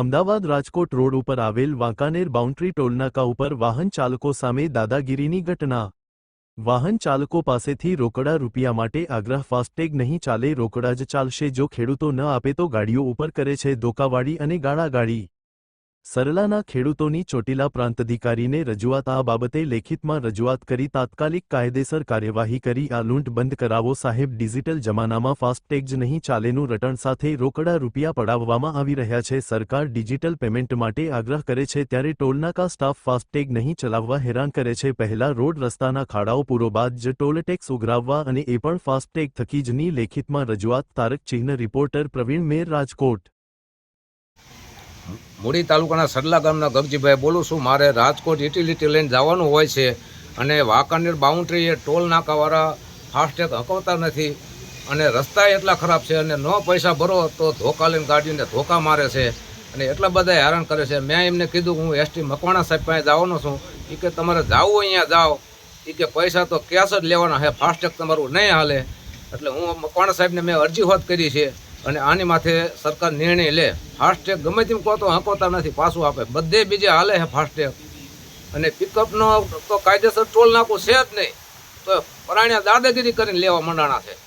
Ahmedabad Rajkot road ઉપર આવેલ Wankaner boundary ટોલનાકા ઉપર વાહન ચાલકો સામે દાદાગીરીની ઘટના. વાહન ચાલકો પાસેથી રોકડા રૂપિયા માટે આગ્રહ ફાસ્ટેગ નહીં ચાલે રોકડા જ ચાલશે જો ખેડૂતો ન આપે તો ગાડીઓ ઉપર કરે છે ધોકાવાડી અને ગાળાગાળી. સરલાના ખેડૂતોની ચોટીલા પ્રાંત અધિકારીને રજૂઆત આ બાબતે લેખિતમાં રજૂઆત કરી તાત્કાલિક કાયદેસર કાર્યવાહી કરી આ લૂંટ બંધ કરાવો સાહેબ ડિજિટલ જમાનામાં ફાસ્ટેગ જ નહીં ચાલેનું રટણ સાથે રોકડા રૂપિયા પડાવવામાં આવી રહ્યા છે. સરકાર ડિજિટલ પેમેન્ટ માટે આગ્રહ કરે છે ત્યારે ટોલનાકા સ્ટાફ ફાસ્ટેગ નહીં ચલાવવા હેરાન કરે છે. પહેલા રોડ રસ્તાના ખાડાઓ પૂરો બાદ જ ટોલ ઉઘરાવવા અને એ પણ ફાસ્ટેગ થકી જની લેખિતમાં રજૂઆત. તારક ચિહ્ન રિપોર્ટર પ્રવીણ મેર રાજકોટ. મૂડી તાલુકાના સડલા ગામના ગગજીભાઈ બોલું છું, મારે રાજકોટ યુટિલિટી લઈને જવાનું હોય છે અને વાંકાનેર બાઉન્ડ્રીએ ટોલ નાકાવાળા ફાસ્ટેગ હકવતા નથી અને રસ્તા એટલા ખરાબ છે અને ન પૈસા ભરો તો ધોકા લઈને ગાડીને ધોકા મારે છે અને એટલા બધા હેરાન કરે છે. મેં એમને કીધું હું એસટી મકવાણા સાહેબ પાસે જવાનો છું એ કે તમારે જાવું અહીંયા જાઓ એ કે પૈસા તો કેશ જ લેવાના છે, ફાસ્ટેગ તમારું નહીં હાલે. એટલે હું મકવાણા સાહેબને મેં અરજી હોત કરી છે અને આની માથે સરકાર નિર્ણય લે. ફાસ્ટેગ ગમે તેમ કહો તો હકોતા નથી, પાછું આપે. બધે બીજે હાલે છે ફાસ્ટેગ. અને પિકઅપનો તો કાયદેસર ટોલ નાકું છે જ નહીં. તો પરાણ્યા દાદાગીરી કરીને લેવા મંડાણા છે.